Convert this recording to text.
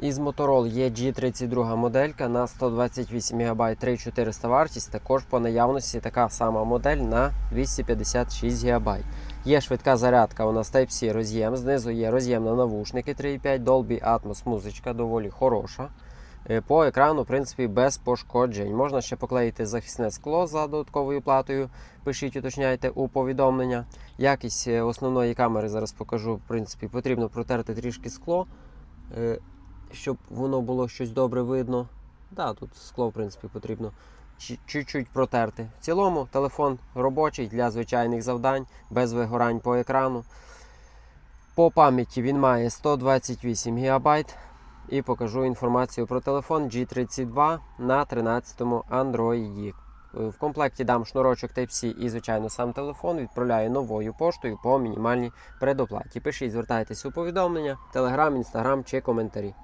Із Motorola є G32 моделька на 128 ГБ 3400 вартість. Також по наявності така сама модель на 256 ГБ. Є швидка зарядка, у нас Type-C роз'єм. Знизу є роз'єм на навушники 3.5, Dolby Atmos музичка доволі хороша. Е, По екрану, в принципі, без пошкоджень. Можна ще поклеїти захисне скло за додатковою платою. Пишіть, уточняйте у повідомлення. Якість е, основної камери зараз покажу. В принципі, потрібно протерти трішки скло, е, щоб воно було щось добре видно. Да, тут скло, в принципі, потрібно чуть-чуть протерти. В цілому телефон робочий для звичайних завдань, без вигорань по екрану. По пам'яті він має 128 ГБ. І покажу інформацію про телефон G32 на 13-му Android. В комплекті дам шнурочок Type-C і, звичайно, сам телефон відправляю новою поштою по мінімальній предоплаті. Пишіть, звертайтесь у повідомлення, Telegram, Instagram чи коментарі.